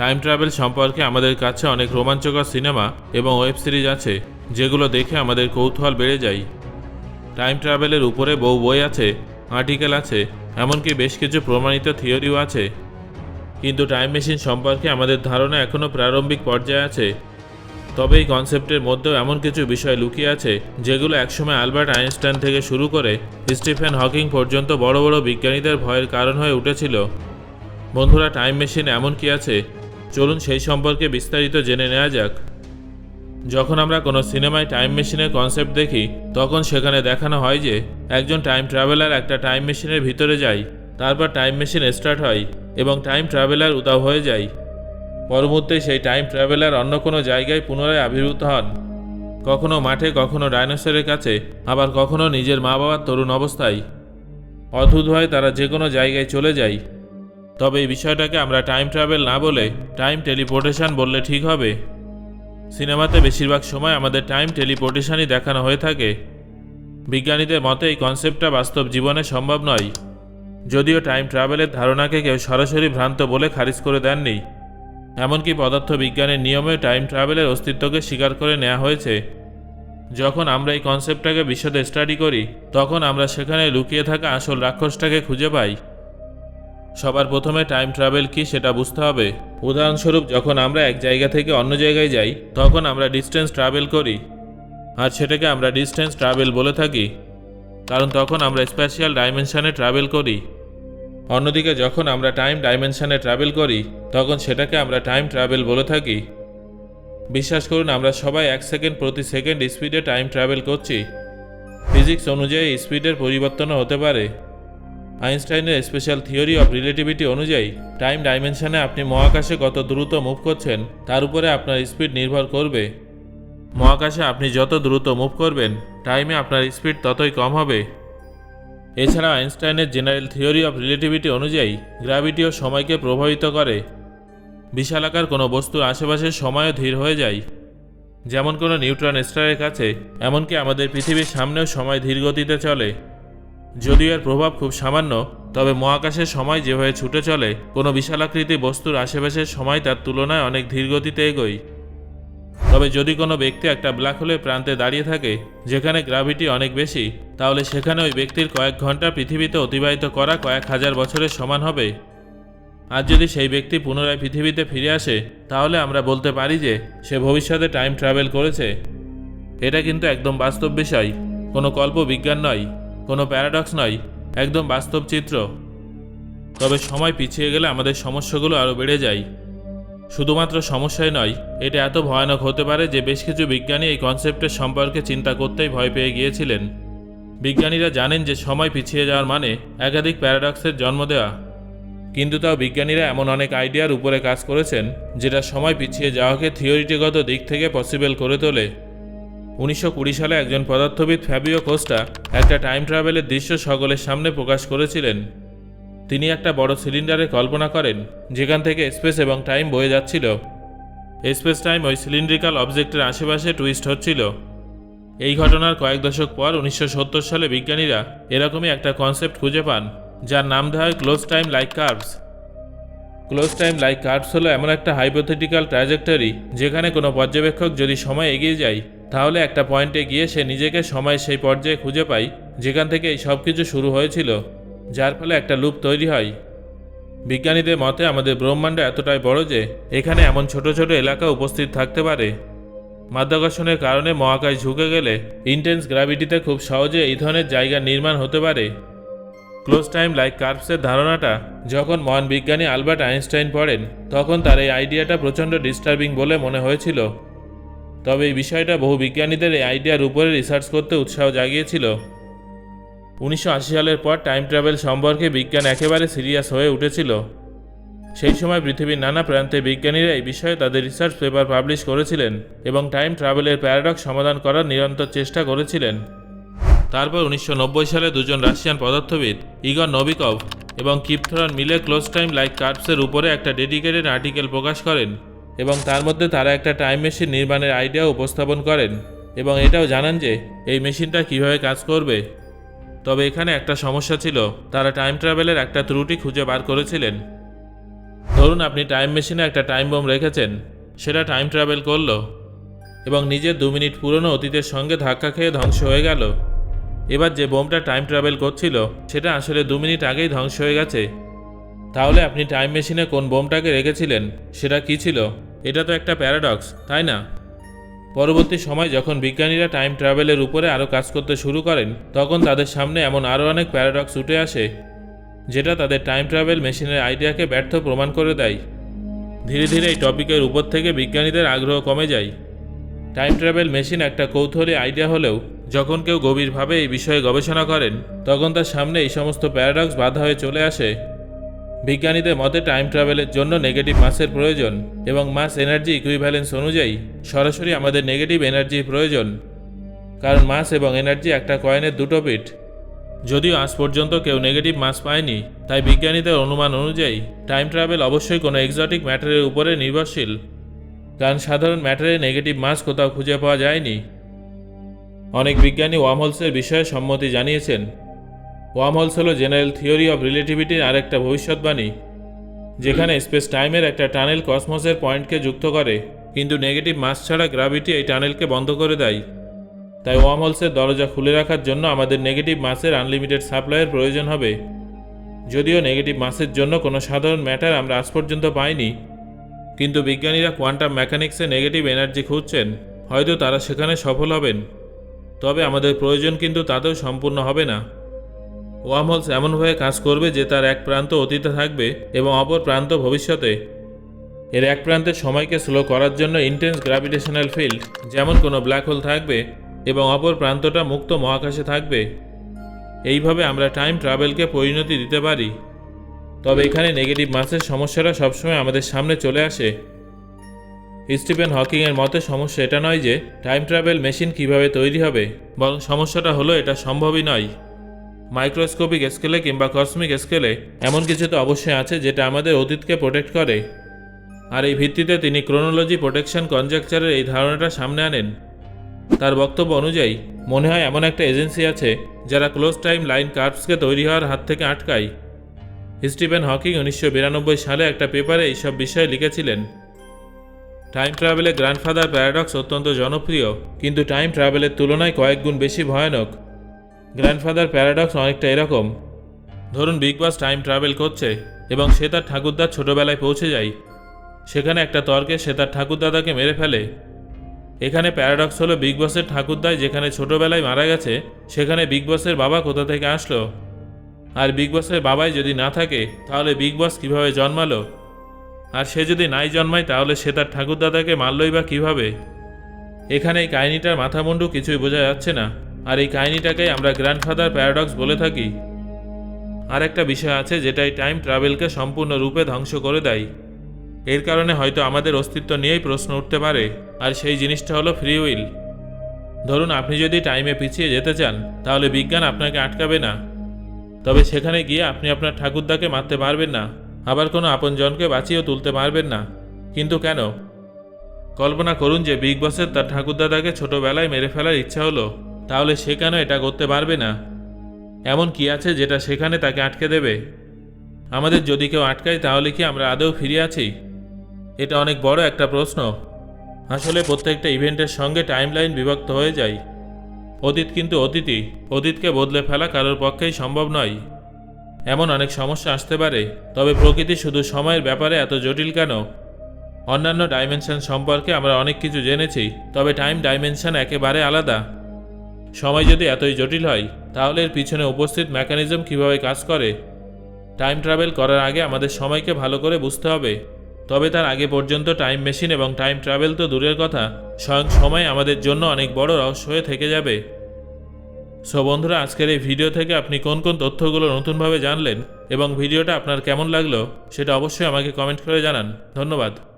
Time travel সম্পর্কে আমাদের কাছে অনেক রোমাঞ্চকর সিনেমা এবং ওয়েব সিরিজ আছে, যেগুলো দেখে আমাদের কৌতূহল বেড়ে যায়। টাইম ট্রাভেলের উপরে বহু বই আছে আর্টিকেল আছে, এমনকি বেশ কিছু প্রমাণিত থিওরিও আছে। কিন্তু টাইম মেশিন সম্পর্কে আমাদের ধারণা এখনও প্রারম্ভিক পর্যায়ে আছে। তবে এই কনসেপ্টের মধ্যেও এমন কিছু বিষয় লুকিয়ে আছে, যেগুলো একসময় আলবার্ট আইনস্টাইন থেকে শুরু করে স্টিফেন হকিং পর্যন্ত বড় বড় বিজ্ঞানীদের ভয়ের কারণ হয়ে উঠেছিল। বন্ধুরা টাইম মেশিন এমন কি আছে চলুন সেই সম্পর্কে বিস্তারিত জেনে নেওয়া যাক। যখন আমরা কোনো সিনেমায় টাইম মেশিনের কনসেপ্ট দেখি, তখন সেখানে দেখানো হয় যে, একজন টাইম ট্রাভেলার একটা টাইম মেশিনের ভিতরে যায়, তারপর টাইম মেশিন স্টার্ট হয় এবং টাইম ট্রাভেলার উদাও হয়ে যায়। পরবর্তী সেই টাইম ট্রাভেলার অন্য কোনো জায়গায় পুনরায় আবির্ভূত হন। কখনো মাঠে, কখনো ডাইনোসরের কাছে, আবার কখনো নিজের মা বাবার তরুণ অবস্থায়। অদ্ভুত হয়ে তারা যে কোনো জায়গায় চলে যায় তবে এই বিষয়টাকে আমরা টাইম ট্রাভেল না বলে টাইম টেলিপোর্টেশন বললে ঠিক হবে। সিনেমাতে বেশিরভাগ সময় আমাদের টাইম টেলিপোর্টেশনই দেখানো হয়ে থাকে। বিজ্ঞানীদের মতে এই কনসেপ্টটা বাস্তব জীবনে সম্ভব নয়। যদিও টাইম ট্রাভেলের ধারণাকে কেউ সরাসরি ভ্রান্ত বলে খারিজ করে দেননি। এমনকি পদার্থবিজ্ঞানের নিয়মে টাইম ট্রাভেলের অস্তিত্বকে স্বীকার করে নেওয়া হয়েছে। যখন আমরা এই কনসেপ্টটাকে বিশদে স্টাডি করি, তখন আমরা সেখানে লুকিয়ে থাকা আসল রাক্ষসটাকে খুঁজে পাই। সবার প্রথমে টাইম ট্রাভেল কি সেটা বুঝতে হবে। উদাহরণস্বরূপ, যখন আমরা এক জায়গা থেকে অন্য জায়গায় যাই, তখন আমরা ডিস্টেন্স ট্রাভেল করি। আর সেটাকে আমরা ডিস্টেন্স ট্রাভেল বলে থাকি। কারণ তখন আমরা স্পেশাল ডাইমেনশানে ট্রাভেল করি। অন্যদিকে, যখন আমরা টাইম ডাইমেনশানে ট্রাভেল করি, তখন সেটাকে আমরা টাইম ট্রাভেল বলে থাকি। বিশ্বাস করুন, আমরা সবাই এক সেকেন্ড প্রতি সেকেন্ড স্পিডে টাইম ট্রাভেল করছি। ফিজিক্স অনুযায়ী স্পিডের পরিবর্তনও হতে পারে। আইনস্টাইনের স্পেশাল থিওরি অফ রিলেটিভিটি অনুযায়ী টাইম ডাইমেনশনে আপনি মহাকাশে কত দ্রুত মুভ করছেন, তার উপরে আপনার স্পিড নির্ভর করবে। মহাকাশে আপনি যত দ্রুত মুভ করবেন টাইমে আপনার স্পিড ততই কম হবে। এছাড়া আইনস্টাইনের জেনারেল থিওরি অফ রিলেটিভিটি অনুযায়ী গ্র্যাভিটিও সময়কে প্রভাবিত করে। বিশালাকার কোনো বস্তুর আশেপাশে সময়ও ধীর হয়ে যায়। যেমন কোনো নিউট্রন স্টারের কাছে, এমনকি আমাদের পৃথিবীর সামনেও সময় ধীর গতিতে চলে। যদিও এর প্রভাব খুব সামান্য, তবে মহাকাশের সময় যেভাবে ছুটে চলে, কোনো বিশালাকৃতি বস্তুর আশেপাশের সময় তার তুলনায় অনেক ধীর গতিতে এগোয়। তবে যদি কোনো ব্যক্তি একটা ব্ল্যাক হোলের প্রান্তে দাঁড়িয়ে থাকে, যেখানে গ্র্যাভিটি অনেক বেশি, তাহলে সেখানে ওই ব্যক্তির কয়েক ঘণ্টা পৃথিবীতে অতিবাহিত করা কয়েক হাজার বছরের সমান হবে। আর যদি সেই ব্যক্তি পুনরায় পৃথিবীতে ফিরে আসে, তাহলে আমরা বলতে পারি যে, সে ভবিষ্যতে টাইম ট্রাভেল করেছে। এটা কিন্তু একদম বাস্তব বিষয়, কোনো কল্প বিজ্ঞান নয়। কোনো প্যারাডক্স নয়, একদম বাস্তব চিত্র। তবে সময় পিছিয়ে গেলে আমাদের সমস্যাগুলো আরও বেড়ে যায়। শুধুমাত্র সমস্যাই নয়, এটা এত ভয়ানক হতে পারে যে বেশ কিছু বিজ্ঞানী এই কনসেপ্টের সম্পর্কে চিন্তা করতেই ভয় পেয়ে গিয়েছিলেন। বিজ্ঞানীরা জানেন যে সময় পিছিয়ে যাওয়ার মানে একাধিক প্যারাডক্সের জন্ম দেওয়া। কিন্তু তাও বিজ্ঞানীরা এমন অনেক আইডিয়ার উপরে কাজ করেছেন, যেটা সময় পিছিয়ে যাওয়াকে থিওরিটিগত দিক থেকে পসিবল করে তোলে। উনিশশো কুড়ি সালে একজন পদার্থবিদ ফ্যাবিও কোস্টা একটা টাইম ট্রাভেলের দৃশ্য সকলের সামনে প্রকাশ করেছিলেন। তিনি একটা বড় সিলিন্ডারে কল্পনা করেন, যেখান থেকে স্পেস এবং টাইম বয়ে যাচ্ছিল। স্পেস টাইম ওই সিলিন্ড্রিক্যাল অবজেক্টের আশেপাশে টুইস্ট হচ্ছিল। এই ঘটনার কয়েক দশক পর উনিশশো সত্তর সালে বিজ্ঞানীরা এরকমই একটা কনসেপ্ট খুঁজে পান, যার নাম দেওয়া হয় close time like curves. Close time like curves হলো এমন একটা হাইপোথেটিক্যাল ট্র্যাজেক্টরি, যেখানে কোনো পর্যবেক্ষক যদি সময় এগিয়ে যায় তাহলে একটা পয়েন্টে গিয়ে সে নিজেকে সময় সেই পর্যায়ে খুঁজে পায়, যেখান থেকে এই সব কিছু শুরু হয়েছিল, যার ফলে একটা লুপ তৈরি হয়। বিজ্ঞানীদের মতে আমাদের ব্রহ্মাণ্ড এতটাই বড় যে এখানে এমন ছোট ছোট এলাকা উপস্থিত থাকতে পারে। মাধ্যাকর্ষণের কারণে মহাকাশ ঝুঁকে গেলে ইন্টেন্স গ্র্যাভিটিতে খুব সহজে এই ধরনের জায়গা নির্মাণ হতে পারে। ক্লোজ টাইম লাইক কার্ভসের ধারণাটা, যখন মহান বিজ্ঞানী আলবার্ট আইনস্টাইন পড়েন, তখন তার এই আইডিয়াটা প্রচণ্ড ডিস্টার্বিং বলে মনে হয়েছিল। তবে এই বিষয়টা বহু বিজ্ঞানীদের এই আইডিয়ার উপরে রিসার্চ করতে উৎসাহ জাগিয়েছিল। উনিশশো আশি সালের পর টাইম ট্রাভেল সম্পর্কে বিজ্ঞান একেবারে সিরিয়াস হয়ে উঠেছিল। সেই সময় পৃথিবীর নানা প্রান্তে বিজ্ঞানীরা এই বিষয়ে তাদের রিসার্চ পেপার পাবলিশ করেছিলেন এবং টাইম ট্রাভেলের প্যারাডক্স সমাধান করার নিরন্তর চেষ্টা করেছিলেন। তারপর উনিশশো নব্বই সালে দুজন রাশিয়ান পদার্থবিদ, ইগর নবিকভ এবং কিপথরন মিলে ক্লোজ টাইম লাইক কার্ভসের উপরে একটা ডেডিকেটেড আর্টিকেল প্রকাশ করেন। এবং তার মধ্যে তারা একটা টাইম মেশিন নির্মাণের আইডিয়া উপস্থাপন করেন এবং এটাও জানান যে এই মেশিনটা কীভাবে কাজ করবে। তবে এখানে একটা সমস্যা ছিল, তারা টাইম ট্রাভেলের একটা ত্রুটি খুঁজে বার করেছিলেন। ধরুন আপনি টাইম মেশিনে একটা টাইম বোম রেখেছেন, সেটা টাইম ট্রাভেল করল এবং নিজের দু মিনিট পুরনো অতীতের সঙ্গে ধাক্কা খেয়ে ধ্বংস হয়ে গেল। এবার যে বোমটা টাইম ট্রাভেল করছিল, সেটা আসলে দু মিনিট আগেই ধ্বংস হয়ে গেছে। তাহলে আপনি টাইম মেশিনে কোন বোমটাকে রেখেছিলেন, সেটা কি ছিল? এটা তো একটা প্যারাডক্স, তাই না? পরবর্তী সময় যখন বিজ্ঞানীরা টাইম ট্রাভেলের উপরে আরও কাজ করতে শুরু করেন, তখন তাদের সামনে এমন আরও অনেক প্যারাডক্স উঠে আসে, যেটা তাদের টাইম ট্রাভেল মেশিনের আইডিয়াকে ব্যর্থ প্রমাণ করে দেয়। ধীরে ধীরে এই টপিকের উপর থেকে বিজ্ঞানীদের আগ্রহ কমে যায়। টাইম ট্রাভেল মেশিন একটা কৌতূহলী আইডিয়া হলেও, যখন কেউ গভীরভাবে এই বিষয়ে গবেষণা করেন, তখন তার সামনে এই সমস্ত প্যারাডক্স বাধা হয়ে চলে আসে। বিজ্ঞানীদের মতে টাইম ট্রাভেলের জন্য নেগেটিভ মাসের প্রয়োজন এবং মাস এনার্জি ইকুইভ্যালেন্স অনুযায়ী সরাসরি আমাদের নেগেটিভ এনার্জির প্রয়োজন। কারণ মাস এবং এনার্জি একটা কয়েনের দুটো পিঠ। যদিও আজ পর্যন্ত কেউ নেগেটিভ মাস পায়নি, তাই বিজ্ঞানীদের অনুমান অনুযায়ী টাইম ট্রাভেল অবশ্যই কোনো এক্সোটিক ম্যাটারের উপরে নির্ভরশীল। কারণ সাধারণ ম্যাটারে নেগেটিভ মাস কোথাও খুঁজে পাওয়া যায়নি। অনেক বিজ্ঞানী ওয়ামহোলসের বিষয়ে সম্মতি জানিয়েছেন। ওয়ামহোলস হল জেনারেল থিওরি অফ রিলেটিভিটির আরেকটা ভবিষ্যৎবাণী, যেখানে স্পেস টাইমের একটা টানেল কসমসের পয়েন্টকে যুক্ত করে, কিন্তু নেগেটিভ মাস ছাড়া গ্রাভিটি এই টানেলকে বন্ধ করে দেয়। তাই ওয়ামহোলসের দরজা খুলে রাখার জন্য আমাদের নেগেটিভ মাসের আনলিমিটেড সাপ্লাইয়ের প্রয়োজন হবে। যদিও নেগেটিভ মাসের জন্য কোনো সাধারণ ম্যাটার আমরা আজ পর্যন্ত পাইনি, কিন্তু বিজ্ঞানীরা কোয়ান্টাম মেকানিক্সে নেগেটিভ এনার্জি খুঁজছেন, হয়তো তারা সেখানে সফল হবেন। তবে আমাদের প্রয়োজন কিন্তু তাতেও সম্পূর্ণ হবে না। ওয়ামহোলস এমনভাবে কাজ করবে যে তার এক প্রান্ত অতীতে থাকবে এবং অপর প্রান্ত ভবিষ্যতে। এর এক প্রান্তের সময়কে স্লো করার জন্য ইন্টেন্স গ্র্যাভিটেশনাল ফিল্ড যেমন কোনো ব্ল্যাক হোল থাকবে, এবং অপর প্রান্তটা মুক্ত মহাকাশে থাকবে। এইভাবে আমরা টাইম ট্রাভেলকে পরিণতি দিতে পারি। তবে এখানে নেগেটিভ মাসের সমস্যাটা সবসময় আমাদের সামনে চলে আসে। স্টিফেন হকিংয়ের মতে সমস্যা এটা নয় যে টাইম ট্রাভেল মেশিন কীভাবে তৈরি হবে, বরং সমস্যাটা হলো এটা সম্ভবই নয়। মাইক্রোস্কোপিক স্কেলে কিংবা কসমিক স্কেলে এমন কিছু তো অবশ্যই আছে যেটা আমাদের অতীতকে প্রোটেক্ট করে। আর এই ভিত্তিতে তিনি ক্রোনোলজি প্রোটেকশন কনজেকচারের এই ধারণাটা সামনে আনেন। তার বক্তব্য অনুযায়ী, মনে হয় এমন একটা এজেন্সি আছে যারা ক্লোজ টাইম লাইন কার্ভসকে তৈরি হওয়ার হাত থেকে আটকায়। স্টিফেন হকিং উনিশশো বিরানব্বই সালে একটা পেপারে এইসব বিষয়ে লিখেছিলেন। টাইম ট্রাভেলে গ্র্যান্ডফাদার প্যারাডক্স অত্যন্ত জনপ্রিয়, কিন্তু টাইম ট্রাভেলের তুলনায় কয়েক গুণ বেশি ভয়ানক। গ্র্যান্ডফাদার প্যারাডক্স অনেকটা এরকম। ধরুন বিগ বাস টাইম ট্রাভেল করছে এবং সে তার ঠাকুরদার ছোটবেলায় পৌঁছে যায়। সেখানে একটা তর্কে সে তার ঠাকুরদাদাকে মেরে ফেলে। এখানে প্যারাডক্স হলো বিগ বসের ঠাকুরদায় যেখানে ছোটবেলায় মারা গেছে, সেখানে বিগ বসের বাবা কোথা থেকে আসলো? আর বিগ বসের বাবাই যদি না থাকে, তাহলে বিগ বস কীভাবে জন্মালো? আর সে যদি নাই জন্মায়, তাহলে সে তার ঠাকুরদাদাকে মারলই বা কীভাবে? এখানে এই কাহিনিটার মাথামুন্ডু কিছুই বোঝা যাচ্ছে না। আর এই কাহিনীটাকেই আমরা গ্র্যান্ডফাদার প্যারাডক্স বলে থাকি। আর একটা বিষয় আছে যেটা এই টাইম ট্রাভেলকে সম্পূর্ণরূপে ধ্বংস করে দেয়। এর কারণে হয়তো আমাদের অস্তিত্ব নিয়েই প্রশ্ন উঠতে পারে, আর সেই জিনিসটা হলো ফ্রি উইল ধরুন আপনি যদি টাইমে পিছিয়ে যেতে চান, তাহলে বিজ্ঞান আপনাকে আটকাবে না। তবে সেখানে গিয়ে আপনি আপনার ঠাকুরদাকে মারতে পারবেন না, আবার কোনো আপনজনকে বাঁচিয়েও তুলতে পারবেন না। কিন্তু কেন? কল্পনা করুন যে বিগ বসের তার ঠাকুরদাদাকে ছোটবেলায় মেরে ফেলার ইচ্ছা হলো। তাহলে সে কেন এটা করতে পারবে না। এমন কি আছে যেটা সেখানে তাকে আটকে দেবে? আমাদের যদি কেউ আটকায় তাহলে কি আমরা আদৌ ফিরে আছি? এটা অনেক বড় একটা প্রশ্ন। আসলে প্রত্যেকটা ইভেন্টের সঙ্গে টাইমলাইন বিভক্ত হয়ে যায়। অতীত কিন্তু অতীতই অতীতকে বদলে ফেলা কারোর পক্ষেই সম্ভব নয়। এমন অনেক সমস্যা আসতে পারে, তবে প্রকৃতি শুধু সময়ের ব্যাপারে এত জটিল কেন? অন্যান্য ডাইমেনশন সম্পর্কে আমরা অনেক কিছু জেনেছি, তবে টাইম ডাইমেনশন একেবারে আলাদা। সময় যদি এতই জটিল হয়, তাহলে এর পিছনে উপস্থিত মেকানিজম কীভাবে কাজ করে? টাইম ট্রাভেল করার আগে আমাদের সময়কে ভালো করে বুঝতে হবে। তবে তার আগে পর্যন্ত টাইম মেশিন এবং টাইম ট্রাভেল তো দূরের কথা, স্বয়ং সময় আমাদের জন্য অনেক বড় রহস্য হয়ে থেকে যাবে। সো বন্ধুরা, আজকের এই ভিডিও থেকে আপনি কোন কোন তথ্যগুলো নতুনভাবে জানলেন এবং ভিডিওটা আপনার কেমন লাগল, সেটা অবশ্যই আমাকে কমেন্ট করে জানান। ধন্যবাদ।